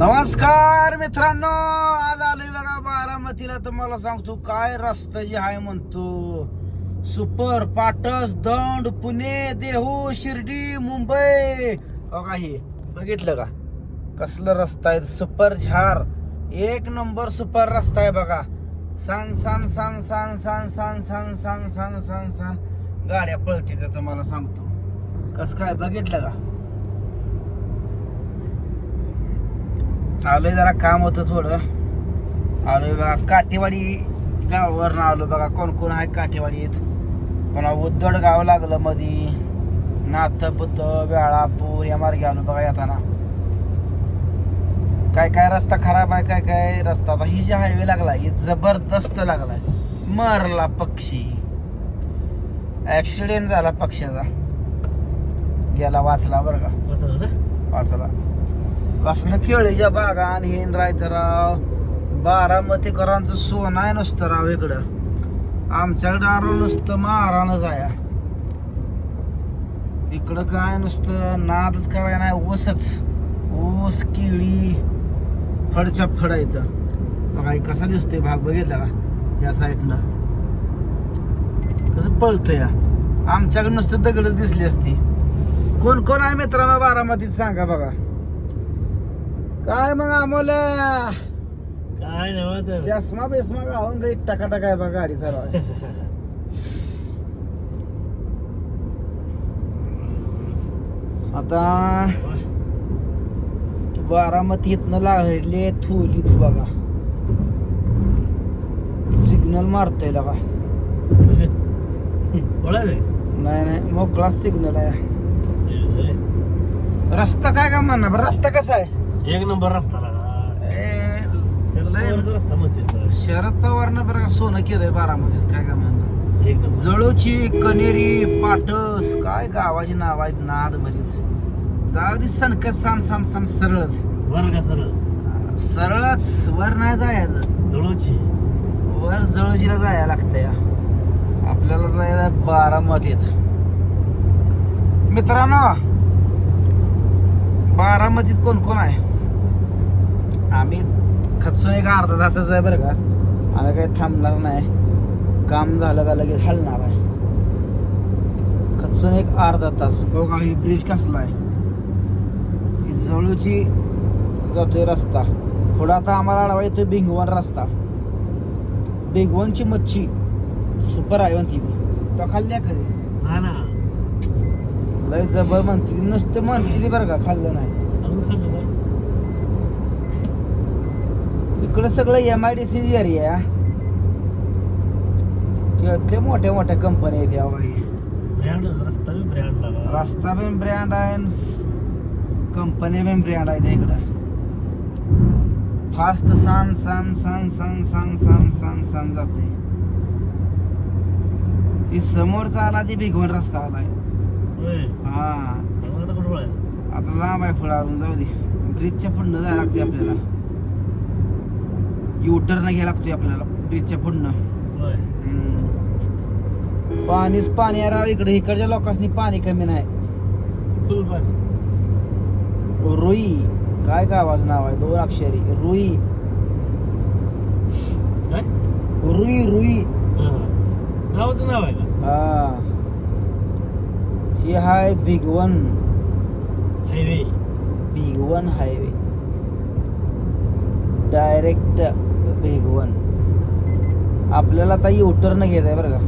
नमस्कार मित्रांनो आज आलोय बघा बारामतीला तुम्हाला सांगतो काय रस्ता जे आहे म्हणतो सुपर पाटस दंड पुणे देहू शिर्डी मुंबई बघा हे बघितलं का कसलं रस्ता आहे सुपर झार एक नंबर सुपर रस्ता आहे बघा सान सान सान सन सान सान सान सन सान सान सान गाड्या पळते तर तुम्हाला सांगतो कस काय बघितलं का आलोय जरा काम होतं थोडं. आलोय बघा काठेवाडी गावावर आलो बघा. कोण कोण आहे काठेवाडीत? पुन्हा उद्दड गाव लागलं मधी. नाथपुत वेळापूर या मार्गे आलो बघा येताना. काय काय रस्ता खराब आहे काय काय रस्ता? आता ही जी हायवे लागला ही जबरदस्त लागलाय. मरला पक्षी. ऍक्सिडेंट झाला पक्ष्याचा. गेला वाचला बरं का. वाचला. कसलं खेळीच्या बागा? आणि हे राहतं राव बारामतीकरांचं सोनं आहे नुसतं राव इकडं. आमच्याकडं आरो नुसतं मारानच आहे इकडं काय नुसतं नादच करायला नाही ओसच ओस केळी फडच्या फड इथं बघा कसा दिसतोय भाग बघितला का? या साईडनं. कसं पळतं या. आमच्याकडे नुसतं दगडच दिसली असती. कोण कोण आहे मित्रांनो बारामतीत सांगा बघा. काय मग आम्हाला? काय नाही चष्मा बेसमा घालून गाडी टाका टाका आहे बघा गाडी चालवाय आता बारामती इथनं लागले थोलीच बघा. सिग्नल मारतोय लगा. नाही नाही मोकळा सिग्नल आहे. रस्ता काय का म्हणणार रस्ता कसा आहे? एक नंबर रस्ता लागा ए, शरद रस्ता म्हणते शरद पवारनं बरं का सोनं केलंय बारामतीच काय का म्हणणार एक नंबर. जळूची कनेरी पाटस काय गावाची नाव आहेत नाद बरीच जाऊ दे सनकत सान सान सान सरळच. वर का सरळ? सरळच वर नाही जायचं. जळूची. वर जळूजीला जायला लागतंय. आपल्याला जायला बारामतीत. मित्रांनो बारामतीत कोण कोण आहे? आम्ही खचून एक अर्धा तासच आहे बरं का. आम्ही काही थांबणार नाही. काम झालं का लगेच हलणार आहे. खचून एक अर्धा तास. बघा ही ब्रिज कसला आहे? जळूची जातोय रस्ता. थोडा आता आम्हाला अडवा येतोय भिंगवण रस्ता. भिंगवणची मच्छी सुपर आहे म्हणती ती. तो खाल्ल्या हा ना. लय जबर म्हणते ती. नुसतं म्हणते ती बरं का खाल्लं नाही अजून खाल्लं काय इकडं सगळं M I D C area ते मोठ्या मोठ्या कंपन्या आहेत या ब्रँड रस्ता बी ब्रँड रस्ता आहे कंपन्या पण ब्रँड आहेत इकडं. फास्ट सान सान सान सान सान सान सान सान जाते. ही समोरचा आला ती भिगवण रस्ता आलाय. हा. आता लांब आहे पुढं अजून जाऊ दे. ब्रिजच्या पुढनं जायला लागते आपल्याला. युटर्न घ्यायला लागतोय आपल्याला ब्रिजच्या पुढनं. पाणीच पाणी आहे राव इकडे इकडच्या लोकांनी पाणी कमी नाही. रुई. काय गावाचं नाव आहे? दोन अक्षरी. रुई. काय? रुई रुई. हा. गावाचं नाव आहे हा. ही हाय Bhigwan highway. Bhigwan highway. Direct Bhigwan आपल्याला आता युटर्न घ्यायचं आहे बरं का.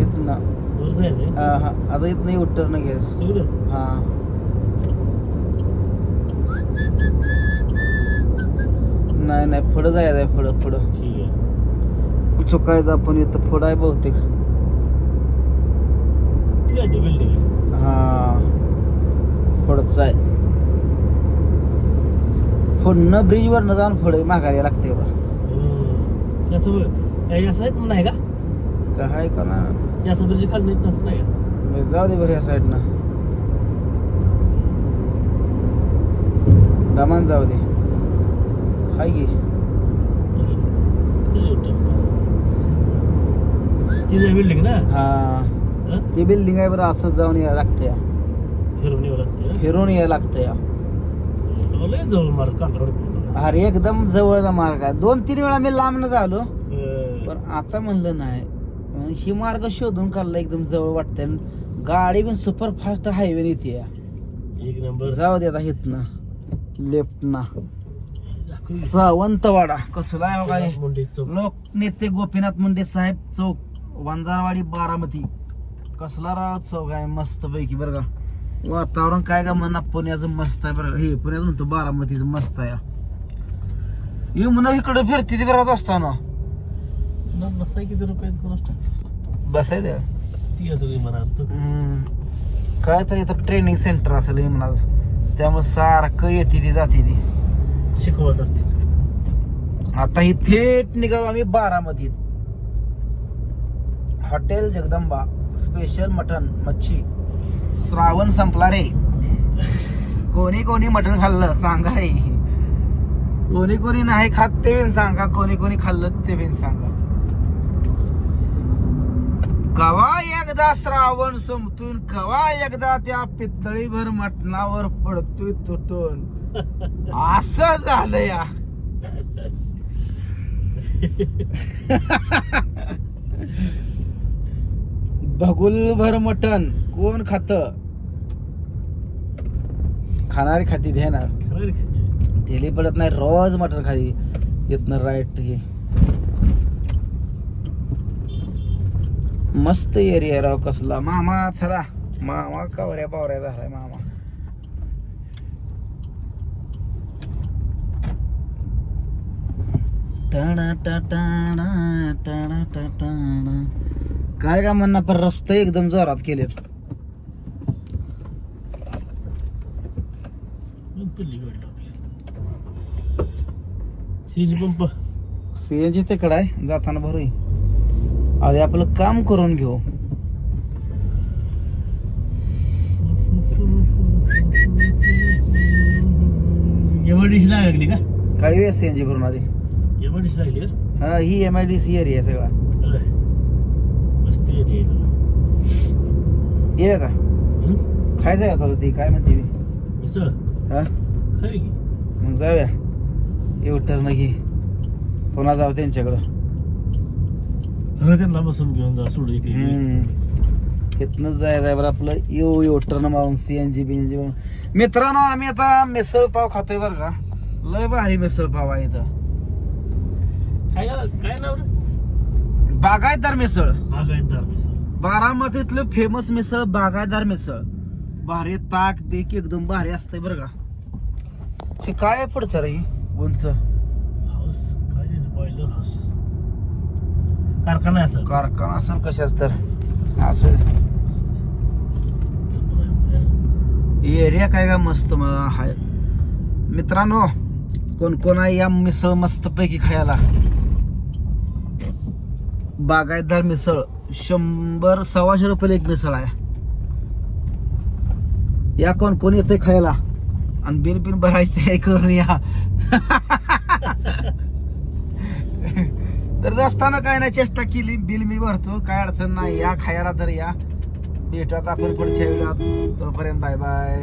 इथनं. हा, हा. आता इथनं युटर्न घ्यायचं हा. नाही नाही. पुढं जायचं आहे पुढं पुढं. चुकायचं आपण इथं. पुढं आहे बहुतेक. हा. पुढचं आहे. पुढनं ब्रिजवरनं जाऊन पुढे माघारी लागते बा हम्म. असं बघ. असं आहेत नाही का? काय का ना? असं ब्रिज खाली नाही तसं नाही का बरं, जाऊ दे बरं या साईडनं दमान जाऊ दे. हाय की. बिल्डिंग ना? हा. हा? ती बिल्डिंग आहे बरं असंच जाऊन यायला लागतं या फिरून येऊ लागते फिरून यायला लागतं या लय जवळ मार्ग अरे एकदम जवळचा मार्ग आहे. दोन तीन वेळा मी लांब न झालो. अं, पण आता म्हणलं नाही. मग ही मार्ग शोधून काढला एकदम जवळ वाटतंय. आणि गाडी पण सुपर फास्ट हायवे येते. एक नंबर. जाऊ दे आता हितनं. लेफ्ट ना. सावंतवाडा. कसला आहे बघा हे? मुंडे चौक. लोकनेते गोपीनाथ मुंडे साहेब चौक. वंजारवाडी बारामती. कसला राव चौक आहे? मस्त पैकी बरं का. वातावरण काय का म्हणा पुण्याचं मस्त आहे बरं. हे पुण्याचं म्हणतो बारामतीचं मस्त आहे. येऊ म्हणा इकडे फिरते ती बरं असताना. न- नसाय किती ती म्हणाल तर. हम्म. काय तर इथं ट्रेनिंग सेंटर असेल म्हणा. त्यामुळे सारखं येते ती जाते ती. शिकवत असते. आता ही थेट निघालो आम्ही बारामतीत. हॉटेल जगदंबा स्पेशल मटन मच्छी. श्रावण संपला रे. कोणी कोणी मटन खाल्लं? सांगा रे. कोणी कोणी नाही खात ते बिन सांगा. कोणी कोणी खाल्लं ते बिन सांगा. कवा एकदा श्रावण संपतून कवा एकदा त्या पितळीभर मटणावर पडतोय तुटून. असं झालं या. भगुलभर मटण. कोण खात? खाणारी खाती ना खरं रे खाते. तेली पडत नाही रोज मटण खाती. इथनं राईट हे. मस्त एरिया राव कसला. मामा चला. मामा कवऱ्या पावऱ्या झालाय मामा. टाणा टा टाणा, टाणा टा टाणा. काय का म्हणणार पण रस्ते एकदम जोरात केलेत. आपली. सीजी पंप सीएनजी तिकडं आहे जाताना आहे. आधी आपलं काम करून घेऊ. एमआयडीसी लागली का? काही वेळ सीएनजी भरून आधी. एमआयडीसी लागली हा ही M I D C area सगळा. मस्त एरिया ये का खायचं का तुला ती? काय म्हणते? मिसळ? हा? खरी की? मग जाऊया. युटर्न घे. पुन्हा जाऊ त्यांच्याकडं. त्यांना बसून घेऊन जा सोडू एक. इथनं जायचं आहे बरं आपलं. येऊ युटर्न मारून C N G B N G मित्रांनो आम्ही आता मिसळ पाव खातोय बरं का? लय भारी मिसळ पाव आहे इथं. काय काय नाव रे? बागायतदार मिसळ. बागायतदार मिसळ. बारामतीतलं फेमस मिसळ बागायतदार मिसळ. भारी ताक बीक एकदम भारी असतंय बरं का? हे काय आहे पुढचं रे उंच? हाऊस? काय बॉयलर हाऊस. कारखाना आहे असं. कारखाना असेल कशाच तर. असं. एरिया काय का मस्त हाय. मित्रांनो कोण कोण आहे या मिसळ मस्त पैकी खायला? बागायतदार मिसळ. शंभर सव्वाशे रुपये एक मिसळ आहे. या कोण कोण येते खायला? आणि बिल बिल भरायची तयारी करून या. तर असताना काय नाही चेष्टा केली. बिल मी भरतो काय अडचण नाही. या खायला तर या. भेटत आपण पुढच्या वेळात तोपर्यंत बाय बाय.